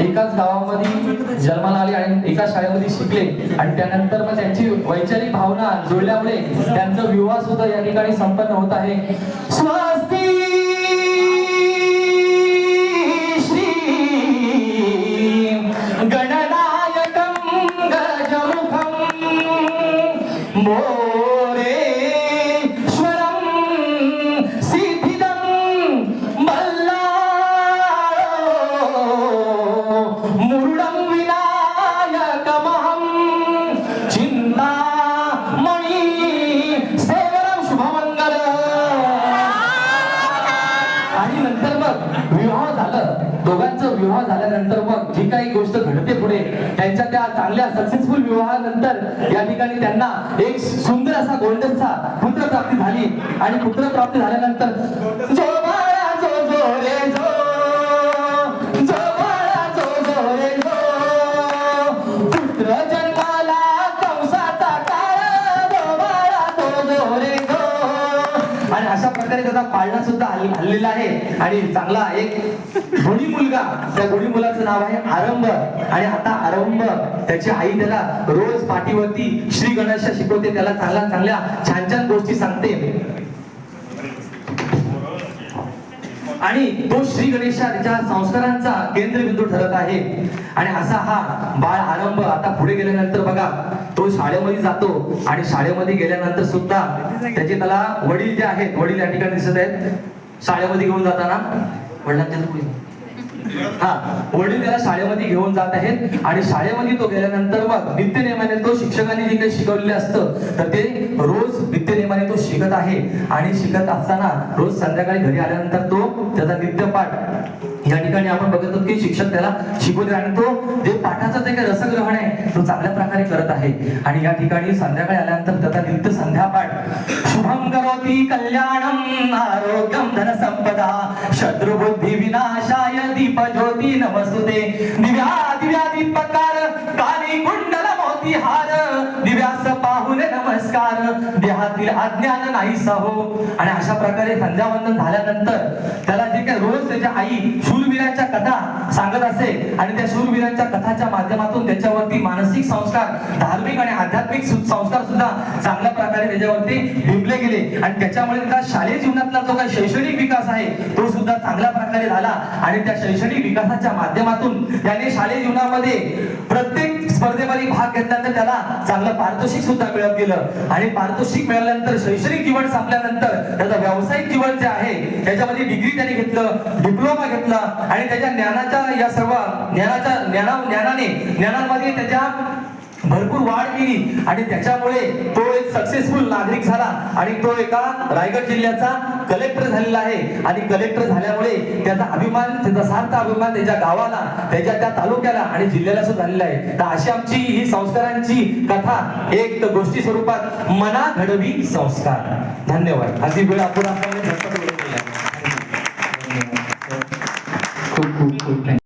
एकाच गावामध्ये जन्माला आले आणि एकाच शाळेमध्ये शिकले. आणि त्यानंतर मग त्यांची वैचारिक भावना जुळल्यामुळे त्यांचा विवाह सुद्धा या ठिकाणी संपन्न होत आहे. स्वस्ती श्री शुभमंगल। आणि नंतर मग विवाह झालं. दोघांचं विवाह झाल्यानंतर मग जी काही गोष्ट घडते पुढे त्यांच्या त्या चांगल्या सक्सेसफुल विवाहानंतर या ठिकाणी त्यांना एक सुंदर असा गोल्डनचा पुत्रप्राप्ती झाली. आणि पुत्रप्राप्ती झाल्यानंतर प्रकारे त्याचा पाळणा सुद्धा हल्लेला आहे. आणि चांगला एक गुणी मुलगा त्या गुणी मुलाचं नाव आहे आरंभ. आणि आता आरंभ त्याची आई त्याला रोज पाठीवरती श्री गणेश शिकवते त्याला चांगल्या चांगल्या छान छान गोष्टी सांगते. आणि तो श्री गणेशाच्या संस्कारांचा केंद्रबिंदू ठरत आहे. आणि असा हा बाळ आरंभ आता पुढे गेल्यानंतर बघा तो शाळेमध्ये जातो आणि शाळेमध्ये गेल्यानंतर सुद्धा त्याचे त्याला वडील जे आहेत वडील या ठिकाणी दिसत आहेत शाळेमध्ये घेऊन जाताना. वडिलांच्या हा वडील त्याला शाळेमध्ये घेऊन जात आहेत आणि शाळेमध्ये तो गेल्यानंतर मग नित्यनेमाने तो शिक्षकांनी जे काही शिकवलेले असतं तर ते रोज नित्यनेमाने तो शिकत आहे. आणि शिकत असताना रोज संध्याकाळी घरी आल्यानंतर तो त्याचा नित्यपाठ या ठिकाणी आपण बघत आहोत की शिक्षक त्याला शिकवते आणि तो जे पाठाचं जे काही रसग्रहण आहे तो चांगल्या प्रकारे करत आहे. आणि या ठिकाणी संध्याकाळी आल्यानंतर त्याचा नित्य संध्यापाठ. शुभम करोति कल्याणम आरोग्यम धन संपदा शत्रुबुद्धी विनाशाय दीप ज्योती नमस्तुते। दिव्या दिव्या दीपकार काली कुंडल मोती हार दिव्या संस्कार देहातील अज्ञान नाही हो. आणि अशा प्रकारे संध्यावंदन झाल्यानंतर त्याला जे काही रोज त्याच्या आई शूरवीरांच्या कथा सांगत असे आणि त्या शूरवीरांच्या कथाच्या माध्यमातून त्याच्यावरती मानसिक संस्कार धार्मिक आणि आध्यात्मिक संस्कार सुद्धा चांगल्या प्रकारे त्याच्यावरती बिंबले गेले. आणि त्याच्यामुळे त्याचा शालेय जीवनातला जो काही शैक्षणिक विकास आहे तो सुद्धा चांगल्या प्रकारे झाला. आणि त्या शैक्षणिक विकासाच्या माध्यमातून त्याने शालेय जीवनामध्ये प्रत्येक स्पर्धेमध्ये भाग घेतल्यानंतर त्याला चांगलं पारितोषिक सुद्धा मिळत गेलं. आणि पारितोषिक मिळाल्यानंतर शैक्षणिक जीवन संपल्यानंतर त्याचं व्यावसायिक जीवन जे आहे त्याच्यामध्ये डिग्री त्याने घेतलं डिप्लोमा घेतला आणि त्याच्या ज्ञानाच्या या सर्व ज्ञानाच्या ज्ञाना ज्ञानाने ज्ञानामध्ये त्याच्या भरपूर वाढ केली आणि त्याच्यामुळे तो एक सक्सेसफुल नागरिक झाला आणि तो एका रायगड जिल्ह्याचा कलेक्टर झालेला आहे. आणि कलेक्टर झाल्यामुळे त्याचा अभिमान त्याचा सार्थ अभिमान त्याच्या गावाला त्याच्या त्या तालुक्याला आणि जिल्ह्याला सुद्धा झालेला आहे. तर अशी आमची ही संस्कारांची कथा एक गोष्टी स्वरूपात मना घडवी संस्कार. धन्यवाद. अशी वेळ आपण आपल्याला